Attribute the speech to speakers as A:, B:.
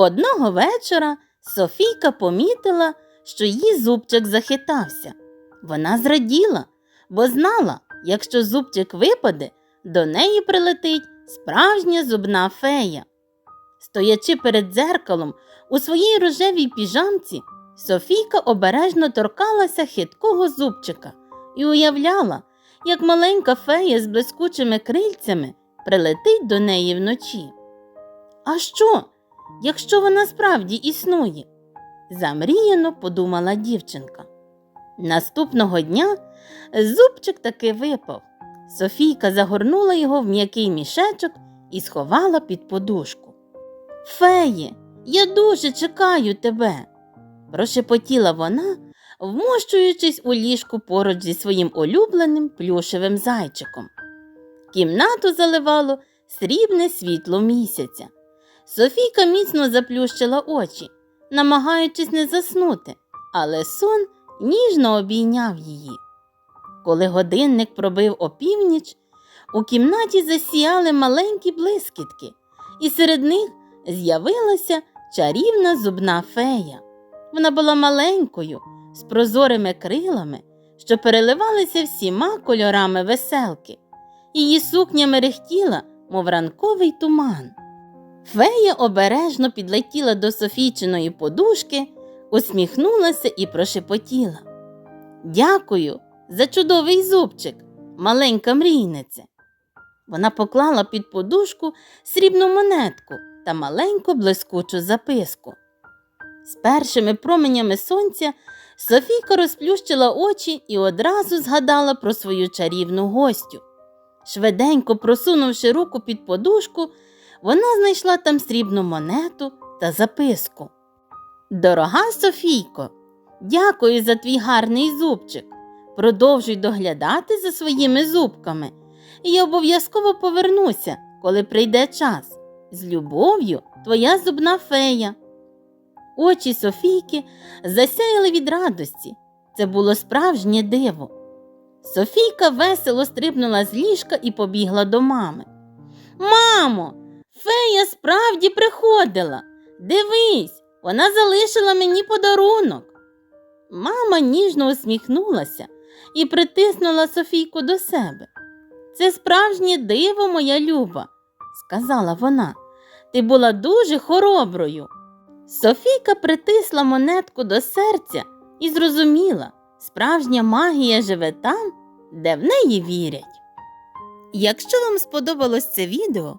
A: Одного вечора Софійка помітила, що її зубчик захитався. Вона зраділа, бо знала, якщо зубчик випаде, до неї прилетить справжня зубна фея. Стоячи перед дзеркалом у своїй рожевій піжамці, Софійка обережно торкалася хиткого зубчика і уявляла, як маленька фея з блискучими крильцями прилетить до неї вночі. А що, якщо вона справді існує? Замріяно подумала дівчинка. Наступного дня зубчик таки випав. Софійка загорнула його в м'який мішечок і сховала під подушку. Феє, я дуже чекаю тебе, прошепотіла вона, вмощуючись у ліжку поруч зі своїм улюбленим плюшевим зайчиком. Кімнату заливало срібне світло місяця. Софійка міцно заплющила очі, намагаючись не заснути, але сон ніжно обійняв її. Коли годинник пробив опівніч, у кімнаті засіяли маленькі блискітки, і серед них з'явилася чарівна зубна фея. Вона була маленькою, з прозорими крилами, що переливалися всіма кольорами веселки. Її сукня мерехтіла, мов ранковий туман. Фея обережно підлетіла до Софійчиної подушки, усміхнулася і прошепотіла. Дякую за чудовий зубчик, маленька мрійниця. Вона поклала під подушку срібну монетку та маленьку блискучу записку. З першими променями сонця Софійка розплющила очі і одразу згадала про свою чарівну гостю. Швиденько просунувши руку під подушку, вона знайшла там срібну монету та записку. Дорога Софійко, дякую за твій гарний зубчик. Продовжуй доглядати за своїми зубками, і я обов'язково повернуся, коли прийде час. З любов'ю, твоя зубна фея. Очі Софійки засяяли від радості. Це було справжнє диво. Софійка весело стрибнула з ліжка і побігла до мами. Мамо, фея справді приходила. Дивись, вона залишила мені подарунок. Мама ніжно усміхнулася і притиснула Софійку до себе. Це справжнє диво, моя люба, сказала вона. Ти була дуже хороброю. Софійка притисла монетку до серця і зрозуміла, справжня магія живе там, де в неї вірять. Якщо вам сподобалось це відео,